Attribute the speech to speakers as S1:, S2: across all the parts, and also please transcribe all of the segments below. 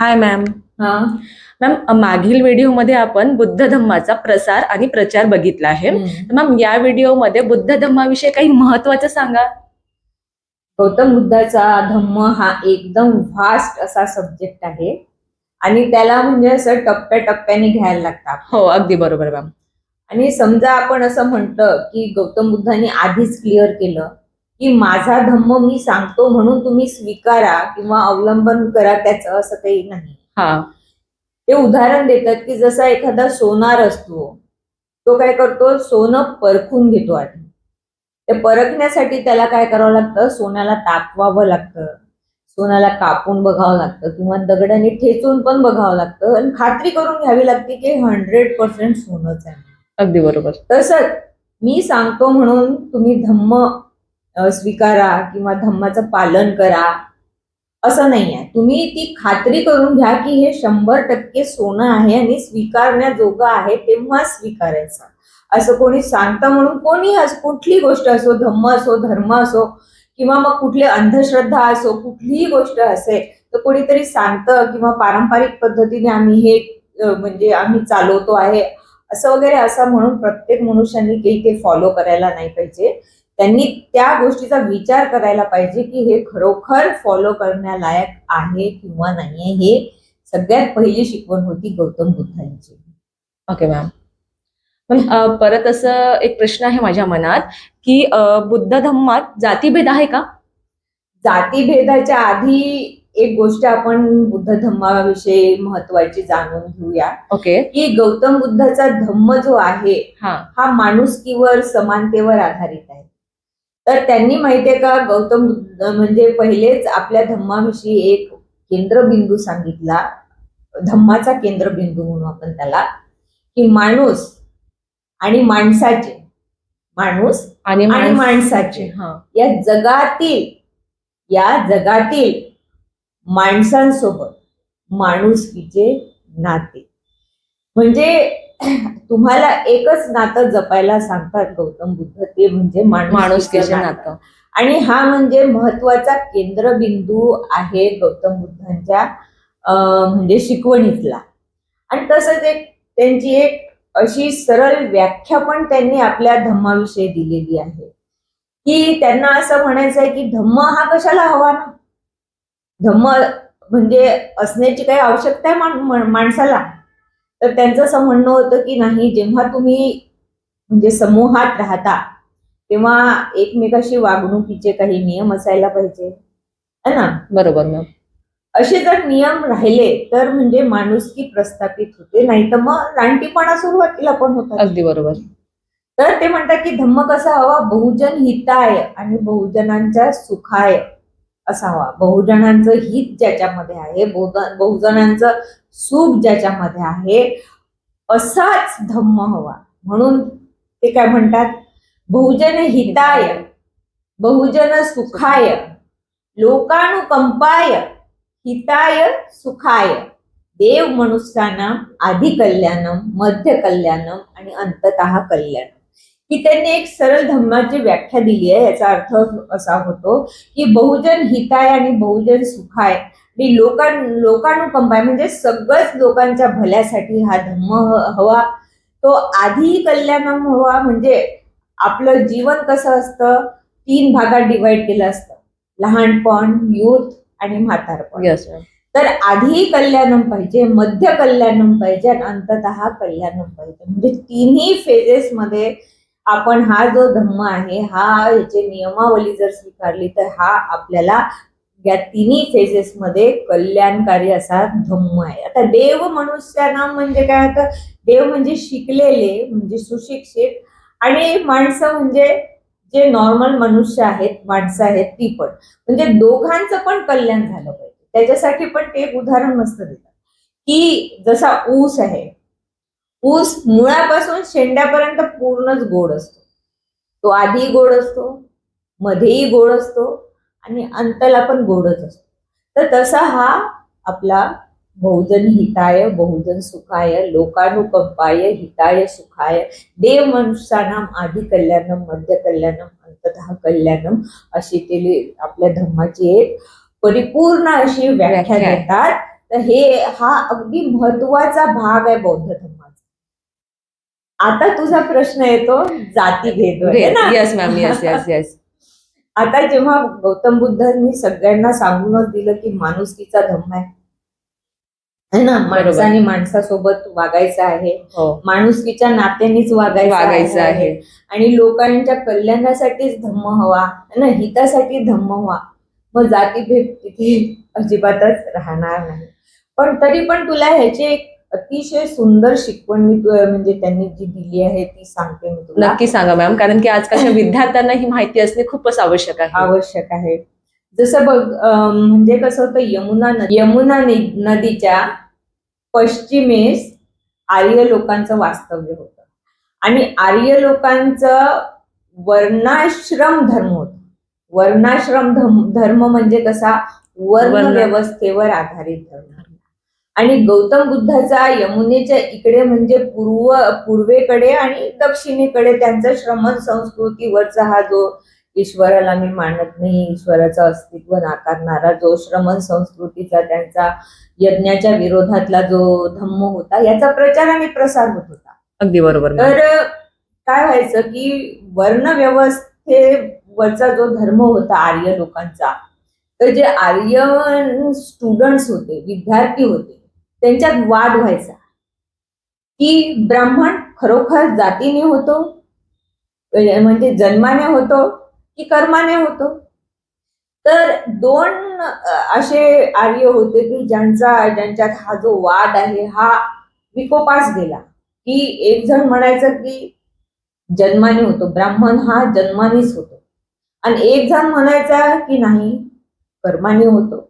S1: हाय ma'am
S2: हा.
S1: Ma'am मागील व्हिडिओमध्ये आपण बुद्ध धम्माचा प्रसार आणि प्रचार बघितला आहे. मॅम या व्हिडिओमध्ये बुद्ध धम्माविषयी काही महत्वाचं सांगा.
S2: गौतम बुद्धाचा धम्म हा एकदम व्हास्ट असा सब्जेक्ट आहे. आणि त्याला म्हणजे असं टप्प्याटप्प्याने घ्यायला लागतात.
S1: हो अगदी बरोबर मॅम
S2: आणि समजा आपण असं म्हटलं की गौतम बुद्धांनी आधीच क्लिअर केलं की माझा धम्म मी सांगतो म्हणून तुम्ही स्वीकारा किंवा अवलंबन करा त्याचं असं काही नाही.
S1: हा.
S2: ते उदाहरण देतात की जसा एखादा सोनार असतो तो काय करतो? सोनं परखून घेतो आधी. ते परखण्यासाठी त्याला काय करावं लागतं? सोन्याला तापवावं लागतं. सोन्याला कापून बघावं लागतं किंवा दगडाने ठेचून पण बघावं लागतं. आणि खात्री करून घ्यावी लागते की हंड्रेड पर्सेंट सोनंच आहे.
S1: अगदी बरोबर.
S2: तसंच मी सांगतो म्हणून तुम्ही धम्म स्वीकारा किंवा धम्माचं पालन करा. असं नाही आहे तुम्ही ती खात्री करून घ्या की हे शंभर टक्के सोनं आहे आणि स्वीकारण्याजोगं आहे तेव्हा स्वीकारायचं. असं कोणी सांगतं म्हणून कोणी कुठली गोष्ट असो धम्म असो धर्म असो किंवा मग कुठली अंधश्रद्धा असो कुठलीही गोष्ट असेल तर कोणीतरी सांगतं किंवा पारंपरिक पद्धतीने आम्ही हे म्हणजे आम्ही चालवतो आहे असं वगैरे असं म्हणून प्रत्येक मनुष्याने काही ते फॉलो करायला नाही पाहिजे. त्यांनी त्या गोष्टीचा विचार करायला पाहिजे की हे खरोखर फॉलो करण्यालायक आहे किंवा नाहीये. हे सगळ्यात पहिली शिकवण होती गौतम बुद्धांची.
S1: ओके मॅम पण अ, परत असं एक प्रश्न आहे माझ्या मनात की अ, बुद्ध धम्मात जातीभेद आहे का?
S2: जातीभेदाच्या आधी एक गोष्ट आपण बुद्ध धम्माविषयी महत्वाची जाणून घेऊया.
S1: ओके
S2: की गौतम बुद्धाचा धम्म जो आहे
S1: हा.
S2: हा माणुसकीवर समानतेवर आधारित आहे. तर त्यांनी माहितीये का गौतम बुद्ध म्हणजे पहिलेच आपल्या धम्माविषयी एक केंद्रबिंदू सांगितला. धम्माचा केंद्रबिंदू म्हणू आपण त्याला. की माणूस आणि माणसाचे. माणूस
S1: आणि
S2: आणि
S1: माणस-
S2: माणसाचे.
S1: हा.
S2: या जगातील या जगातील माणसांसोबत माणुसकीचे नाते. म्हणजे तुम्हाला एकच नातं जपायला सांगतात गौतम बुद्ध ते म्हणजे
S1: माणुसकीचे
S2: माणुसकीचं
S1: नातं.
S2: आणि हा म्हणजे महत्त्वाचा केंद्रबिंदू आहे गौतम बुद्धांच्या म्हणजे शिकवणीतला. आणि तसंच एक त्यांची एक अशी सरळ व्याख्या पण त्यांनी आपल्या धम्माविषयी दिलेली आहे. की त्यांना असं म्हणायचं आहे की धम्म हा कशाला हवा ना? धम्म म्हणजे असण्याची काही आवश्यकता आहे माण- माण- माणसाला? तर त्यांचं असं म्हणणं होतं की नाही जेव्हा तुम्ही म्हणजे समूहात राहता तेव्हा एकमेकाशी वागणुकीचे काही नियम असायला पाहिजे. है ना?
S1: बरोबर मॅम.
S2: असे जर नियम राहिले तर म्हणजे माणुसकी प्रस्थापित होते. नाही तर मग रानटीपणा सुरुवातीला पण होतात
S1: अगदी बरोबर.
S2: तर ते म्हणतात की धम्म कसा हवा बहुजन हिताय आणि बहुजनांच्या सुखाय. असा हवा बहुजनांचं हित ज्याच्यामध्ये आहे बहुजनांचं सुख ज्याच्यामध्ये आहे असाच धम्म हवा. म्हणून ते काय म्हणतात? बहुजन हिताय बहुजन सुखाय लोकानुकंपाय हिताय सुखाय. देव मनुष्यानं आधी कल्याणम मध्य कल्याणम आणि अंततः कल्याणम ही त्यांनी एक सरळ धर्माची व्याख्या दिली आहे. याचा अर्थ असा होतो की बहुजन हिताय आणि बहुजन सुखाय. आणि लोकां लोकानुकंपाय म्हणजे सगळंच लोकांच्या भल्यासाठी हा धम्म हवा. तो आधी कल्याणम हवा म्हणजे आपलं जीवन कसं असतं? तीन भागात डिवाइड केलं असतं. लहानपण युथ आणि म्हातारपण.
S1: मॅम
S2: तर आधी कल्याणम पाहिजे मध्य कल्याणम पाहिजे आणि अंततः कल्याणम पाहिजे. म्हणजे तिन्ही फेजेस मध्ये आपण हा जो धम्म आहे हा याची नियमावली जर स्वीकारली तर हा आपल्याला या तिन्ही फेजेसमध्ये कल्याणकारी असा धम्म आहे. आता देव मनुष्याना म्हणजे काय? आता देव म्हणजे शिकलेले म्हणजे सुशिक्षित आणि माणसं म्हणजे जे नॉर्मल मनुष्य आहेत माणसं आहेत ती पण. म्हणजे दोघांचं पण कल्याण झालं पाहिजे. त्याच्यासाठी पण ते एक उदाहरण मस्त देतात. की जसा ऊस आहे ऊस मुळापासून शेंड्यापर्यंत पूर्णच गोड असतो. तो आधी गोड असतो मध्येही गोड असतो आणि अंतला पण गोडच असतो. तर तसा हा आपला बहुजन हिताय बहुजन सुखाय लोकानुकंपाय हिताय सुखाय देव मनुष्यानाम आधी कल्याणम मध्य कल्याणम अंततः कल्याणम अशी ते आपल्या धर्माची एक परिपूर्ण अशी व्याख्या. देतात. तर हे हा अगदी महत्त्वाचा भाग आहे बौद्ध धर्माचा. आता तुझा प्रश्न येतो जातीभेद वगैरे ना?
S1: Yes ma'am yes yes yes
S2: आता जेव्हा गौतम बुद्धांनी सगळ्यांना सांगूनच दिलं की माणुसकीचा धर्म आहे है ना? माणसाने माणसासोबत वागायचं आहे.
S1: हो.
S2: माणुसकीच्या नात्यानेच वागायचं
S1: वागायचं आहे.
S2: आणि लोकांच्या कल्याणासाठीच धम्म हवा है ना? हितासाठी धम्म हवा. मग जातीभेद तिथे अजिबातच राहणार नाही. पण तरी पण तुला ह्याची एक अतिशय सुंदर शिकवण मी म्हणजे त्यांनी जी दिली आहे ती सांगते मी तुला.
S1: नक्की सांगा मॅम कारण की आजकालच्या विद्यार्थ्यांना ही माहिती असणे खूपच आवश्यक आहे.
S2: आवश्यक आहे. जसं बघ म्हणजे कसं होतं यमुना नदी यमुना नदीच्या पश्चिमेस आर्य लोकांचं वास्तव्य होतं. आणि आर्य लोकांचं वर्णाश्रम धर्म होत. वर्णाश्रम धर्म धर्म म्हणजे कसा? वर्ण. व्यवस्थेवर आधारित धर्म. आणि गौतम बुद्धाचा यमुनेच्या इकडे म्हणजे पूर्व पूर्वेकडे आणि दक्षिणेकडे त्यांचा श्रमण संस्कृतीवरचा हा जो ईश्वराला मी मानत नाही ईश्वराचं अस्तित्व नाकारणारा जो श्रमण संस्कृतीचा त्यांचा यज्ञाच्या विरोधातला जो धम्म होता याचा प्रचार आणि प्रसार होत होता
S1: अगदी बरोबर.
S2: तर काय व्हायचं की वर्ण व्यवस्थेवरचा जो धर्म होता आर्य लोकांचा तर जे आर्यन स्टुडंट्स होते विद्यार्थी होते त्यांच्यात वाद व्हायचा. की ब्राह्मण खरोखर जातीने होतो म्हणजे जन्माने होतो की कर्माने होतो? तर दोन असे आर्य होते की ज्यांचा ज्यांच्यात हा जो वाद आहे हा विकोपास गेला. की एक जण म्हणायचं की जन्माने होतो ब्राह्मण हा जन्मानेच होतो. आणि एक जण म्हणायचा की नाही कर्माने होतो.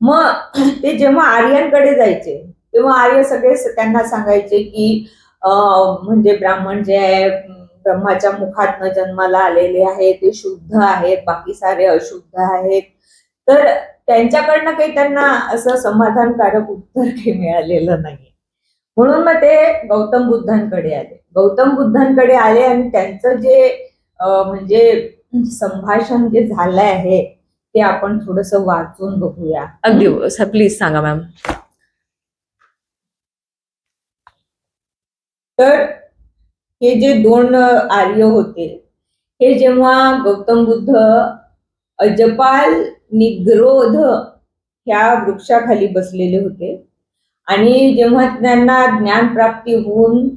S2: मग ते जेव्हा आर्यांकडे जायचे तेव्हा आर्य सगळे त्यांना सांगायचे की म्हणजे ब्राह्मण जे आहे ब्रह्माच्या मुखातनं जन्माला आलेले आहे ते शुद्ध आहेत बाकी सारे अशुद्ध आहेत. तर त्यांच्याकडनं काही त्यांना असं समाधानकारक उत्तर काही मिळालेलं नाही. म्हणून मग ते गौतम बुद्धांकडे आले. गौतम बुद्धांकडे आले आणि त्यांचं जे म्हणजे संभाषण जे झालं आहे ते आपण थोडस वाचून बघूया.
S1: अगदी प्लीज सांगा मॅम
S2: तर हे जे दोन आर्य होते हे जेव्हा गौतम बुद्ध अजपाल निग्रोध ह्या वृक्षाखाली बसलेले होते आणि जेव्हा त्यांना ज्ञानप्राप्ती होऊन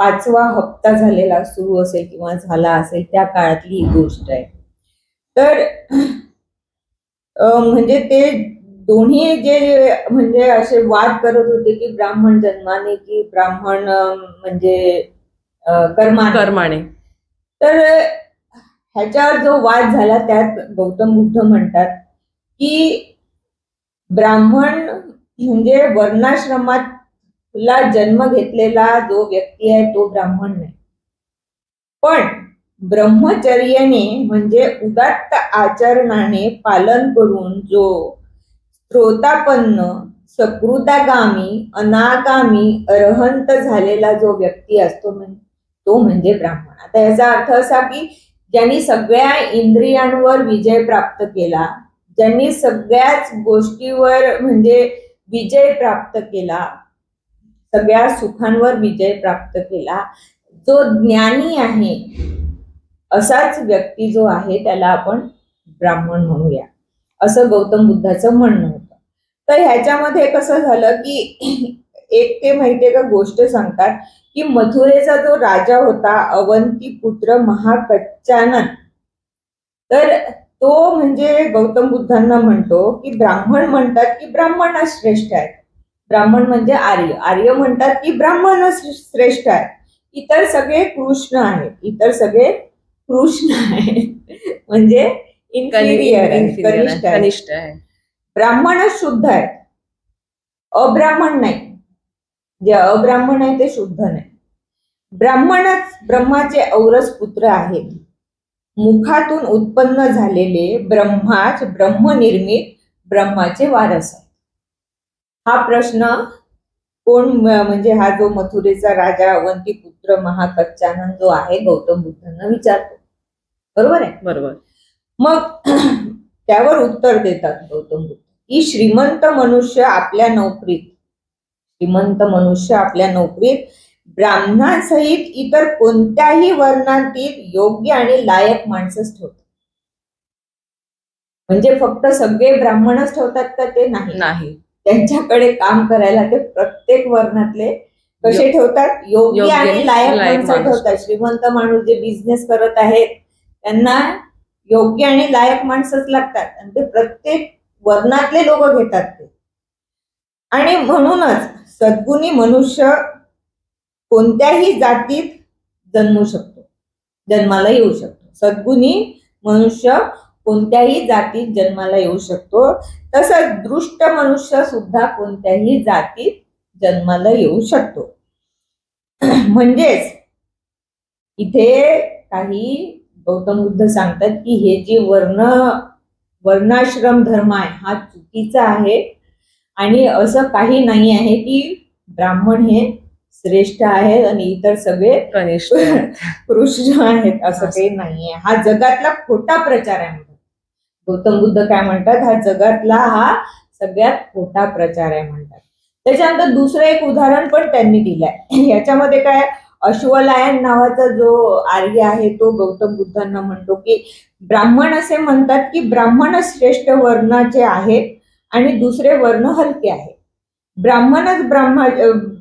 S2: पाचवा हप्ता झालेला सुरू असेल किंवा झाला असेल त्या काळातली ही गोष्ट आहे. तर म्हणजे ते दोन्ही जे म्हणजे असे वाद करत होते की ब्राह्मण जन्माने की ब्राह्मण म्हणजे कर्माने.
S1: कर्माने.
S2: तर ह्याच्यावर जो वाद झाला त्यात गौतम बुद्ध म्हणतात की ब्राह्मण म्हणजे वर्णाश्रमातला जन्म घेतलेला जो व्यक्ती आहे तो ब्राह्मण नाही. पण ब्रह्मचर्याने म्हणजे उदात्त आचरणाने पालन करून जो स्त्रोतापन्न सकृतागामी अनागामी अरहंत झालेला जो व्यक्ती असतो तो म्हणजे ब्राह्मण. आता याचा अर्थ असा की ज्यांनी सगळ्या इंद्रियांवर विजय प्राप्त केला ज्यांनी सगळ्याच गोष्टीवर म्हणजे विजय प्राप्त केला सगळ्या सुखांवर विजय प्राप्त केला जो ज्ञानी आहे असाच व्यक्ती जो आहे त्याला आपण ब्राह्मण म्हणूया. असं गौतम बुद्धाचं म्हणणं होतं. तर ह्याच्यामध्ये कसं झालं की एक ते माहितीये का गोष्ट सांगतात की मथुरेचा जो राजा होता अवंती पुत्र महाकच्चानन तर तो म्हणजे गौतम बुद्धांना म्हणतो की ब्राह्मण म्हणतात की ब्राह्मणच श्रेष्ठ आहे ब्राह्मण म्हणजे आर्य. आर्य म्हणतात की ब्राह्मणच श्रेष्ठ आहे इतर सगळे कृष्ण आहेत. इतर सगळे कृष्ण आहेत म्हणजे इन्फिरियर आहे
S1: आहे,
S2: कनिष्ठ आहे.
S1: कनिष्ठ आहे.
S2: ब्राह्मणच शुद्ध आहेत अब्राह्मण नाही. जे अब्राह्मण आहे ते शुद्ध नाही. ब्राह्मणच ब्रह्माचे औरस पुत्र आहेत. मुखातून उत्पन्न झालेले ब्रह्माच ब्रह्मनिर्मित ब्रह्माचे वारस आहे हा प्रश्न कोण म्हणजे हा जो मथुरेचा राजा अवंती पुत्र महाकच्चानन जो आहे गौतम बुद्धांना विचारतो. बरोबर आहे?
S1: बरोबर.
S2: मग त्यावर उत्तर देतात गौतम बुद्ध. की श्रीमंत मनुष्य आपल्या नोकरीत श्रीमंत मनुष्य आपल्या नोकरीत ब्राह्मणासहित इतर कोणत्याही वर्णातील योग्य आणि लायक माणसंच ठेवतात. म्हणजे फक्त सगळे ब्राह्मणच ठेवतात का ते? नाही.
S1: नाही.
S2: त्यांच्याकडे काम करायला ते प्रत्येक वर्णातले कसे ठेवतात? योग्य आणि लायक माणूस. ठेवतात. श्रीमंत माणूस जे बिझनेस करत आहेत त्यांना योग्य आणि लायक माणसंच लागतात. आणि ते प्रत्येक वर्णातले लोक घेतात ते. आणि म्हणूनच सद्गुणी मनुष्य कोणत्याही जातीत जन्मू शकतो. जन्माला येऊ शकतो. सद्गुणी मनुष्य कोणत्याही जातीत जन्माला येऊ शकतो. तसंच दृष्ट मनुष्य सुद्धा कोणत्याही जातीत जन्माला येऊ शकतो. म्हणजेच इथे काही गौतम बुद्ध सांगतात की हे जे वर्ण वर्णाश्रम धर्म आहे हा चुकीचा आहे. आणि असं काही नाही आहे की ब्राह्मण हे श्रेष्ठ आहेत आणि इतर सगळे
S1: कनिष्ठ
S2: कृष्ण आहेत असं काही नाहीये हा जगातला खोटा प्रचार आहे म्हणतात गौतम बुद्ध काय म्हणतात? हा जगातला हा सगळ्यात खोटा प्रचार आहे म्हणतात. त्याच्यानंतर दुसरं एक उदाहरण पण त्यांनी दिलंय. याच्यामध्ये काय अश्वलायन नावाचा जो आर्य आहे तो गौतम बुद्धांना म्हणतो की ब्राह्मण असे म्हणतात की ब्राह्मण श्रेष्ठ वर्णाचे आहेत आणि दुसरे वर्ण हलके आहेत. ब्राह्मणच ब्रह्मा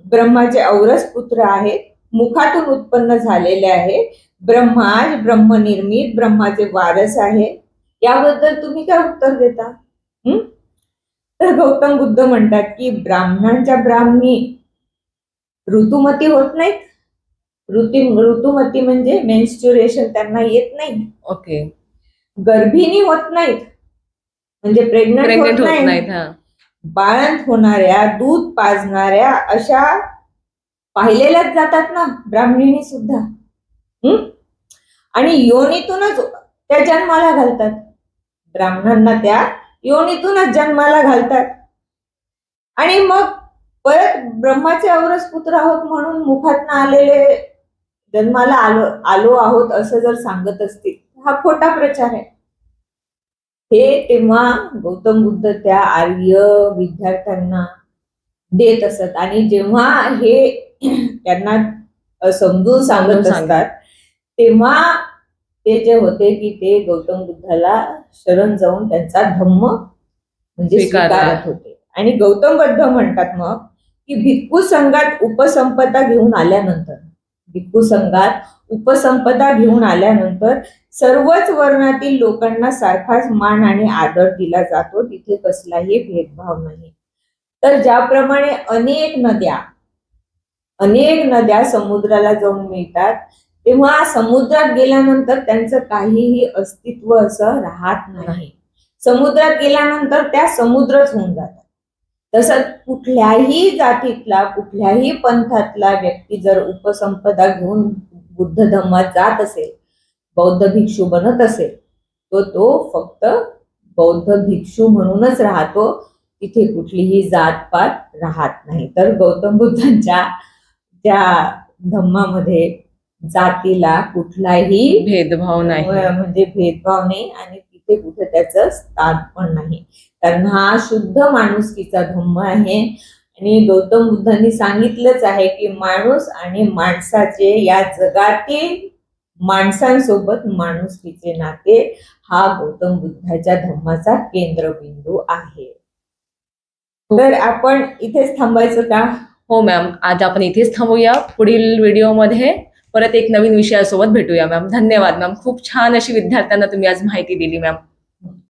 S2: ब्रह्माचे औरस पुत्र आहेत मुखातून उत्पन्न झालेले आहे ब्रह्माज ब्रह्मनिर्मित ब्रह्माचे वारस आहे. याबद्दल तुम्ही काय उत्तर देता? हं? तर गौतम बुद्ध म्हणतात की ब्राह्मणांच्या ब्राह्मी ऋतुमती होत नाहीत. ऋतू ऋतुमती म्हणजे मेन्स्च्युरेशन त्यांना येत नाही.
S1: ओके
S2: गर्भिणी होत नाहीत. म्हणजे प्रेग्नंट
S1: प्रेग्नेंट
S2: होत नाही
S1: नाहीत हा.
S2: बाळंत होणाऱ्या दूध पाजणाऱ्या अशा पाहिलेल्याच जातात ना ब्राह्मणीने सुद्धा? आणि योनीतूनच त्या जन्माला घालतात. ब्राह्मणांना त्या योनीतूनच जन्माला घालतात. आणि मग परत ब्रह्माचे औरस पुत्र आहोत म्हणून मुखातनं आलेले जन्माला आलो आलो आहोत असं जर सांगत असतील हा खोटा प्रचार आहे हे तेव्हा गौतम बुद्ध त्या आर्य विद्यार्थ्यांना देत असत आणि जेव्हा हे त्यांना समजून सांगत. असतात तेव्हा ते जे होते की ते गौतम बुद्धाला शरण जाऊन त्यांचा धम्म म्हणजे. स्वीकारत होते आणि गौतम बुद्ध म्हणतात मग की भिक्खू संघात उपसंपदा घेऊन आल्यानंतर भिक्खू संघात उपसंपदा घेऊन आल्यानंतर सर्वच वर्णातील लोकांना सारखाच मान आणि आदर दिला जातो. तिथे कसलाही भेदभाव नाही. तर ज्याप्रमाणे अनेक नद्या अनेक नद्या समुद्राला जाऊन मिळतात तेव्हा समुद्रात गेल्यानंतर त्यांचं काहीही अस्तित्व असं राहत नाही. समुद्रात गेल्यानंतर त्या समुद्रच होऊन जातात. तसंच कुठल्याही जातीतला कुठल्याही पंथातला व्यक्ती जर उपसंपदा घेऊन बुद्ध धम्मात जात असेल बौद्ध भिक्षू बनत असेल तो तो फक्त बौद्ध भिक्षू म्हणूनच राहतो. तिथे कुठलीही जातपात राहत नाही. तर गौतम बुद्धांच्या त्या धम्मामध्ये जातीला कुठलाही
S1: भेदभाव नाही.
S2: म्हणजे भेदभाव नाही आणि तिथे कुठे त्याचं स्थान पण नाही. त्यांना हा शुद्ध माणुसकीचा धम्म आहे. आणि गौतम बुद्धांनी सांगितलंच आहे की माणूस आणि माणसाचे या जगातील माणसांसोबत माणुसकीचे नाते हा गौतम बुद्धाच्या धम्माचा केंद्रबिंदू आहे. तर आपण इथेच थांबायचं का?
S1: हो मॅम आज आपण इथेच थांबूया. पुढील व्हिडिओमध्ये परत एक नवीन विषयासोबत भेटूया मॅम धन्यवाद मॅम खूप छान अशी विद्यार्थ्यांना तुम्ही आज माहिती दिली मॅम